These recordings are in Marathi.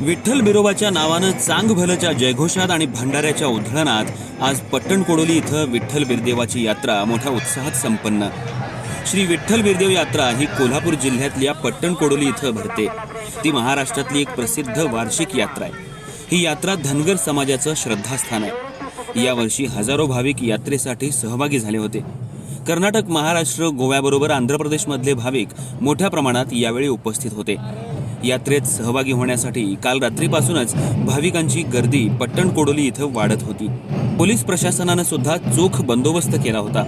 विठ्ठल बिरोबाच्या नावानं चांग भलच्या जयघोषात आणि भंडाऱ्याच्या उधळणात आज पट्टण कोडोली इथं विठ्ठल बिरदेवाची यात्रा मोठ्या उत्साहात संपन्न. श्री विठ्ठल बिरदेव यात्रा ही कोल्हापूर जिल्ह्यातल्या पट्टण कोडोली इथं भरते. ती महाराष्ट्रातली एक प्रसिद्ध वार्षिक यात्रा आहे. ही यात्रा धनगर समाजाचं श्रद्धास्थान आहे. यावर्षी हजारो भाविक यात्रेसाठी सहभागी झाले होते. कर्नाटक महाराष्ट्र गोव्याबरोबर आंध्र प्रदेशमधले भाविक मोठ्या प्रमाणात यावेळी उपस्थित होते. यात्रेत सहभागी होण्यासाठी काल रात्रीपासूनच भाविकांची गर्दी पट्टण कोडोली इथं वाढत होती. पोलीस प्रशासनानं सुद्धा चोख बंदोबस्त केला होता.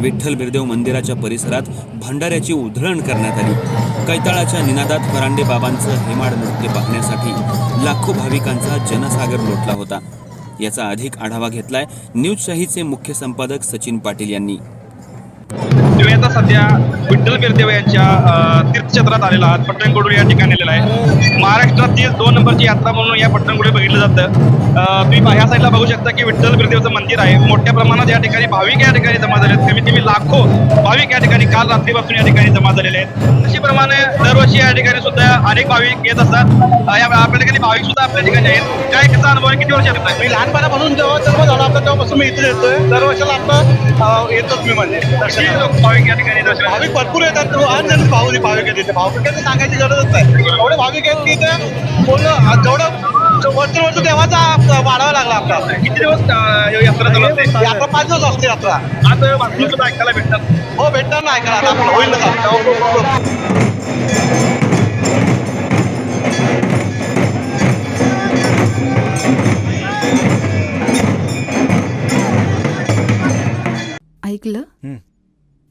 विठ्ठल बिरदेव मंदिराच्या परिसरात भंडाऱ्याची उधळण करण्यात आली. कैताळाच्या निनादात फरांडे बाबांचं हेमाड नृत्य पाहण्यासाठी लाखो भाविकांचा जनसागर लोटला होता. याचा अधिक आढावा घेतलाय न्यूज शाहीचे मुख्य संपादक सचिन पाटील यांनी. आता सध्या विठ्ठल बिरदेव यांच्या तीर्थक्षेत्रात आलेला आहात. पट्टणकोडूर या ठिकाणी आलेला आहे. महाराष्ट्रातील दोन नंबरची यात्रा म्हणून या पट्टणकोडे बघितलं जातं. तुम्ही ह्या साईडला बघू शकता की विठ्ठल बिरदेवचं मंदिर आहे. मोठ्या प्रमाणात या ठिकाणी भाविक या ठिकाणी जमा झाले आहेत कमीत कमी लाखो भाविक या ठिकाणी काल रात्रीपासून या ठिकाणी जमा झालेले आहेत. तशीप्रमाणे दरवर्षी या ठिकाणी सुद्धा अनेक भाविक येत असतात. आपल्या ठिकाणी भाविक सुद्धा आपल्या ठिकाणी आहेत. काय त्याचा अनुभव आहे? किती वर्ष येतात? मी लहानपणापासून जेव्हा जन्म झाला आपला तेव्हापासून मी इथे येतोय. दरवर्षाला आपलं येतोच मी म्हणजे. भाविक ठिकाणी भाविक भरपूर येतात. अनजन भाऊ भाविक आहेत इथे. भाविकांना सांगायची गरजच नाही. एवढे भाविक आहेत की ते बोलणं जेवढं वरती वरती देवाचा वाढावा लागला आपला. किती दिवस ही यात्रा चालू असते? यात्रा पाच दिवस असते यात्रा. आज बातमी सुद्धा ऐकायला भेटतात. हो भेटणार नाही ऐकायला. आता आपलं होईल ना ऐकलं?